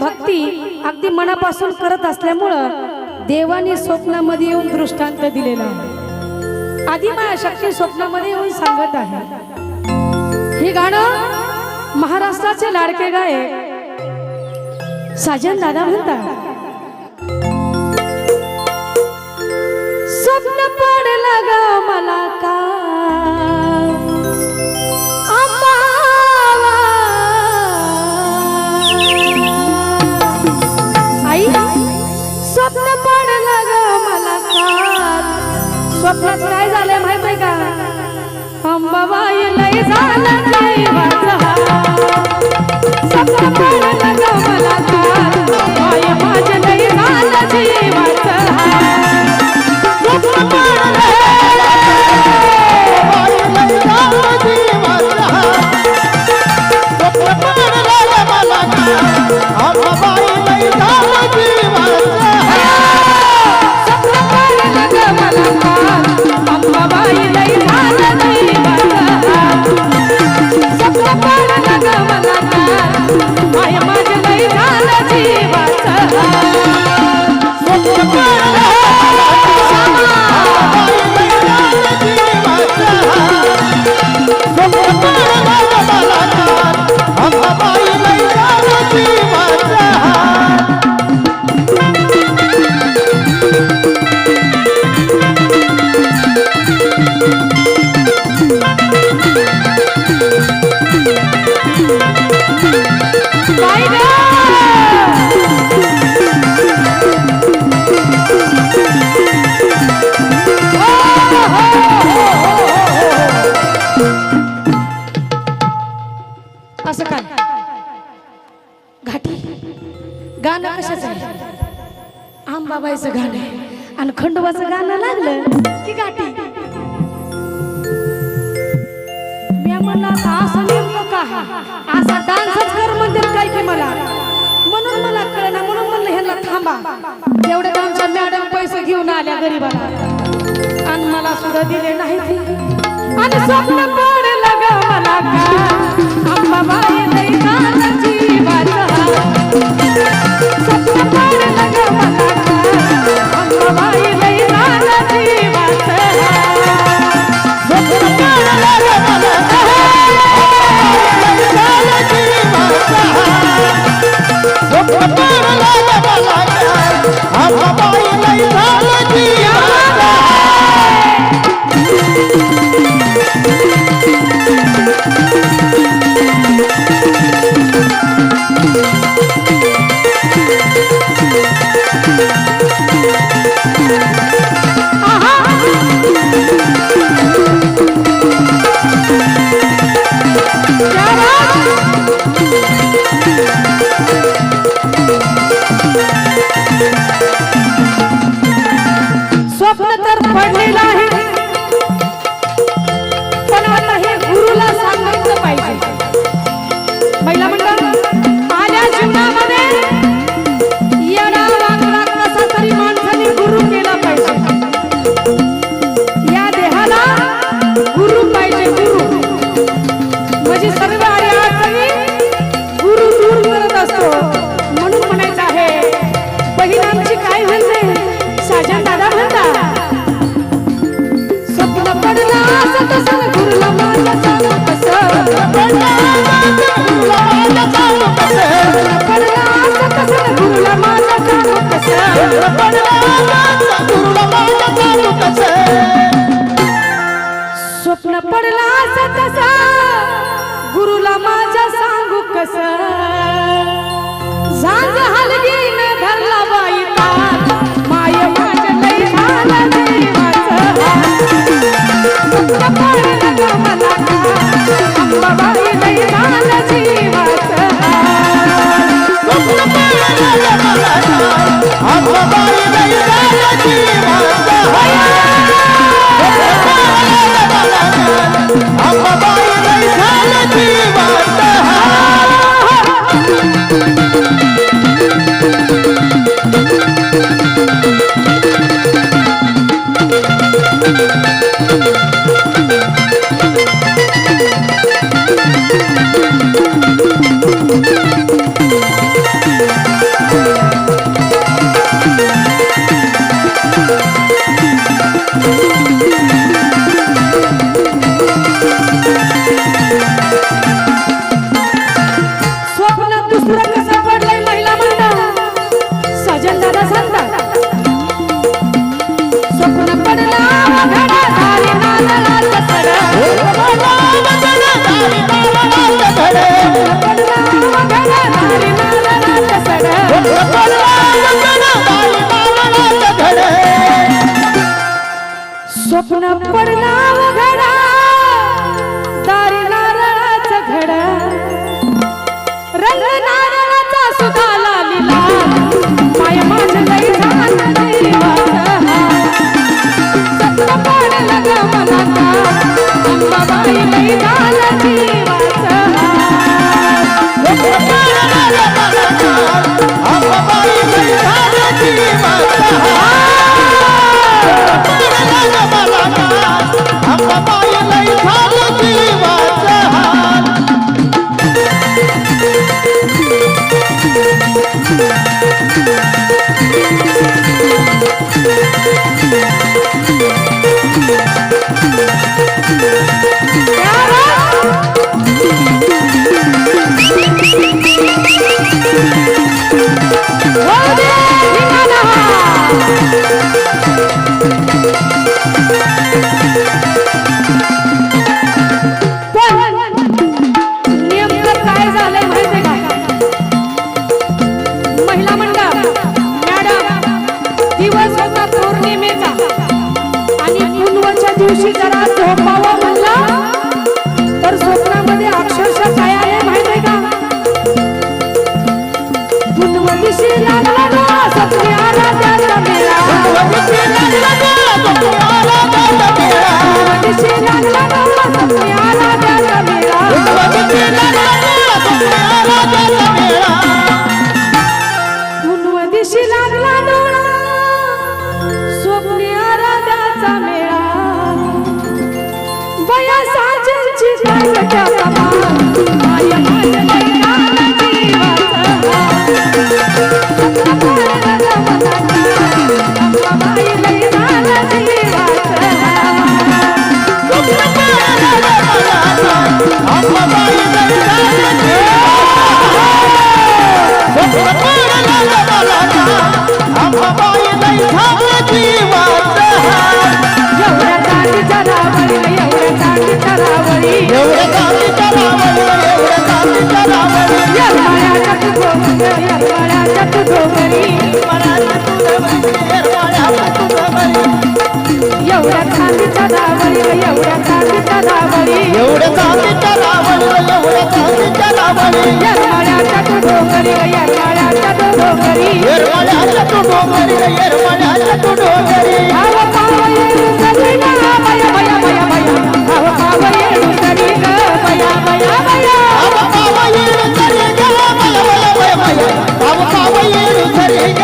भक्ती अगदी मनापासून करत असल्यामुळं देवाने स्वप्नामध्ये येऊन दृष्टांत दिलेला आहे. आधी माया शक्ती स्वप्नामध्ये येऊन सांगत आहे. हे गाणं महाराष्ट्राचे लाडके गायक साजन दादा म्हणतात. स्वप्न पडलं ग मला का आंबाबाईचं गाणं आणि खंडोबाचं गाणं लागलं की गाठी. मी म्हणलं आता असं नेमकं का? असा डान्सच कर म्हणते काय की मला. म्हणून मला कळना म्हणून म्हणलं थांबा. तेवढ्यात आमच्या मॅडम पैसे घेऊन आल्या गरीबाला. आणि मला सुद्धा दिले नाही आणि स्वप्न पडलं ग मला का? अंबाबाई स्वप्न पडला एवढ्या चांदीच्या दावळी एवढ्या चांदीच्या दावळी एवढ्या चांदीच्या दावळी एवढ्या चांदीच्या दावळी येरमाळ्याच्या तू डोंगरी येरमाळ्याच्या तू डोंगरी येरमाळ्याच्या तू डोंगरी येरमाळ्याच्या तू डोंगरी ಕೈಯರು ಕರಿಗ